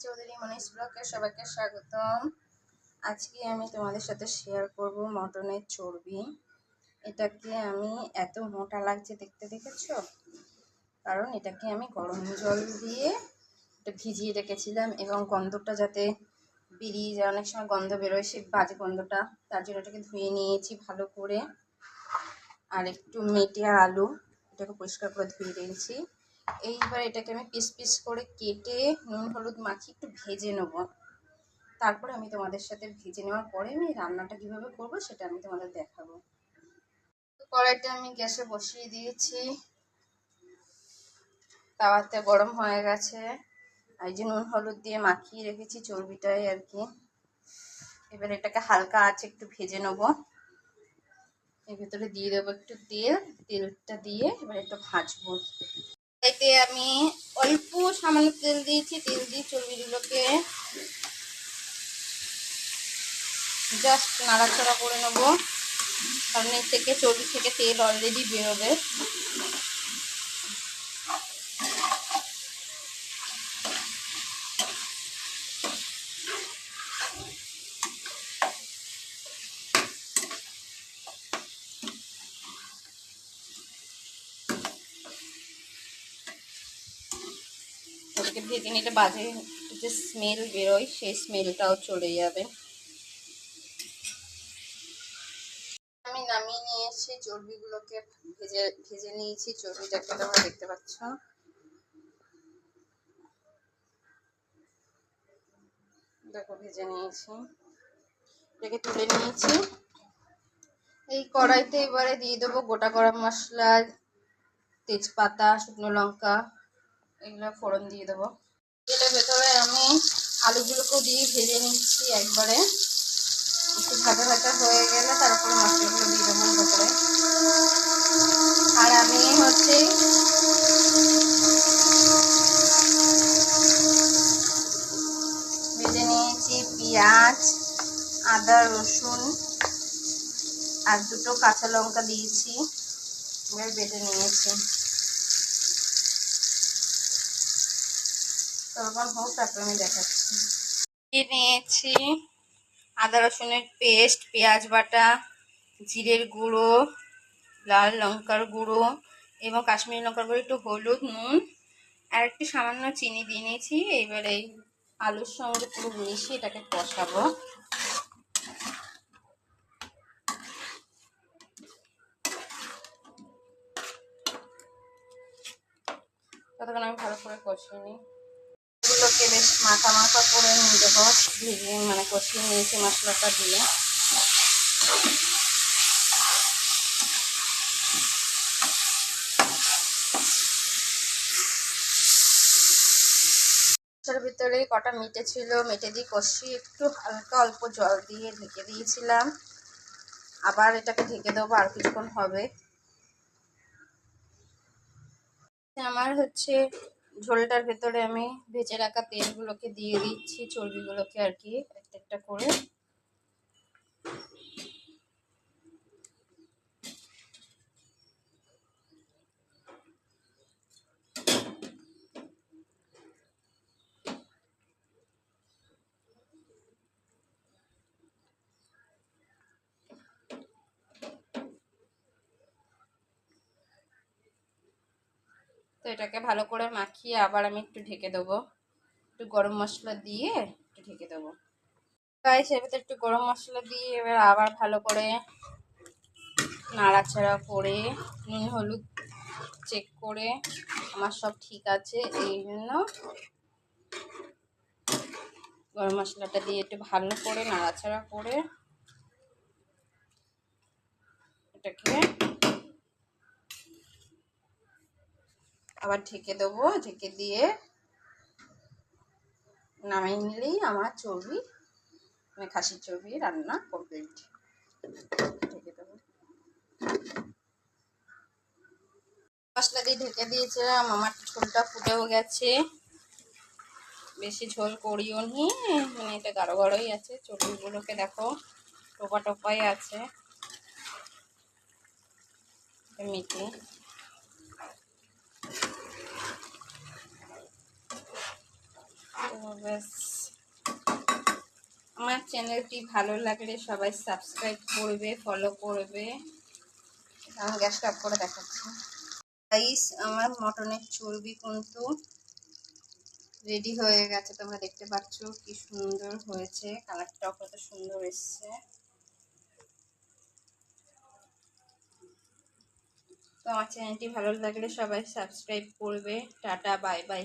চৌধুরী মনীষ ব্লকে সবাইকে স্বাগতম। আজকে আমি তোমাদের সাথে শেয়ার করব মটনের চর্বি। এটাকে আমি এত মোটা লাগছে দেখতে, দেখেছ? কারণ এটাকে আমি গরম জল দিয়ে এটা ভিজিয়ে রেখেছিলাম এবং গন্ধটা যাতে বেরিয়ে যায়, অনেক সময় গন্ধ বেরোয় সে বাজে গন্ধটা। তার জন্য এটাকে ধুয়ে নিয়েছি ভালো করে। আর একটু মেটে আলু, এটাকে পরিষ্কার করে ধুয়ে দিয়েছি এইবার এটাকে আমি পিস পিস করে কেটে নুন, হলুদ মাখিয়ে একটু ভেজে নেব। তারপরে আমি তোমাদের সাথে ভেজে নেওয়ার পরে আমি রান্নাটা কীভাবে করব সেটা আমি তোমাদের দেখাবো। কড়াইটা আমি গ্যাসে বসিয়ে দিয়েছি। তাওয়াতে গরম হয়ে গেছে। এই যে নুন, হলুদ দিয়ে মাখিয়ে রেখেছি চর্বিটাই আর কি। এবার এটাকে হালকা আছে একটু ভেজে নেব। এর ভিতরে দিয়ে দেবো একটু তেল। তেলটা দিয়ে এবার একটু ভাজবো। এতে আমি অল্প সামান্য তেল দিয়েছি, তেল দিয়ে চর্বিগুলোকে জাস্ট নাড়াচাড়া করে নেব। কারণ এর থেকে চর্বি থেকে তেল অলরেডি বেরোবে। ওটাকে ভেজে নিলে বাজে যে স্মেল বেরোয়, সেই স্মেলটাও চলে যাবে। আমি নামিয়ে নিয়েছি, চর্বিগুলোকে ভেজে ভেজে নিয়েছি চর্বিটাকে তোমরা দেখতে পাচ্ছ। দেখো, ভেজে নিয়েছি। এটাকে তুলে নিয়েছি। এই কড়াইতে এবারে দিয়ে দেবো গোটা গরম মশলা, তেজপাতা, শুকনো লঙ্কা। এগুলো ফোড়ন দিয়ে দেবো। এটার ভেতরে আমি আলুগুলোকেও দিয়ে ভেজে নিচ্ছি একবারে। একটু ভাজা ভাজা হয়ে গেলে তারপরে মশলাগুলো দিয়ে দেবো ভেতরে। আর আমি হচ্ছে ভেজে নিয়েছি পেঁয়াজ, আদা, রসুন আর দুটো কাঁচা লঙ্কা দিয়েছি। এবার বেটে নিয়েছি। হোক আমি নিয়েছি আদা রসুনের পেস্ট, পেঁয়াজ বাটা, জিরের গুঁড়ো, লাল লঙ্কার গুঁড়ো এবং কাশ্মীরি লঙ্কার গুঁড়ো, একটু হলুদ, নুন আর একটু সামান্য চিনি দিয়ে নিয়েছি। এইবার এই আলুর সঙ্গে পুরো মিশিয়ে এটাকে কষাবো। ততক্ষণ আমি ভালো করে কষিয়ে নিই। এগুলোকে বেশ মাখা মাখা করে দেবো ভেজে মানে কষিয়ে নিয়েছি মশলাটা দিয়ে। তার ভিতরে কটা মিটে ছিল, মেটে দিয়ে কষিয়ে একটু হালকা অল্প জল দিয়ে ঢেকে দিয়েছিলাম। আবার এটাকে ঢেকে দেবো, আর কিছুক্ষণ হবে। আমার হচ্ছে ঝোলটার ভেতরে আমি ভেজে রাখা তেলগুলোকে দিয়ে দিচ্ছি চর্বিগুলোকে আর কি একটা একটা করে। এটাকে ভালো করে মাখিয়ে আবার আমি একটু ঢেকে দেবো। একটু গরম মশলা দিয়ে একটু ঢেকে দেবো। তাই ভেতরে একটু গরম মশলা দিয়ে এবার আবার ভালো করে নাড়াচাড়া করে নুন, হলুদ চেক করে আমার সব ঠিক আছে। এই জন্য গরম মশলাটা দিয়ে একটু ভালো করে নাড়াচাড়া করে এটাকে আবার ঢেকে দেবো, ঢেকে দিয়ে নামিয়ে নিলেই আমার চর্বি মানে খাসির চর্বি রান্না কমপ্লিট ঢেকে দেবো। মশলা দিয়ে ঢেকে দিয়েছিলাম, আমার ঝোলটা ফুটেও গেছে। বেশি ঝোল করিও নি মানে এটা গাঢ় গাঢ়ই আছে, চর্বিগুলোকে দেখো টোপা টোপাই আছে। মিটি তো ব্যাস। আমার চ্যানেলটি ভালো লাগলে সবাই সাবস্ক্রাইব করবে ফলো করবে। আমি গ্যাসটা অফ করে দেখাচ্ছি। গাইস আমার মটনের চর্বি কিন্তু রেডি হয়ে গেছে। তোমরা দেখতে পাচ্ছ কি সুন্দর হয়েছে। কালারটাও কত সুন্দর এসছে। তো আমার চ্যানেলটি ভালো লাগলে সবাই সাবস্ক্রাইব করবে। Tata bye bye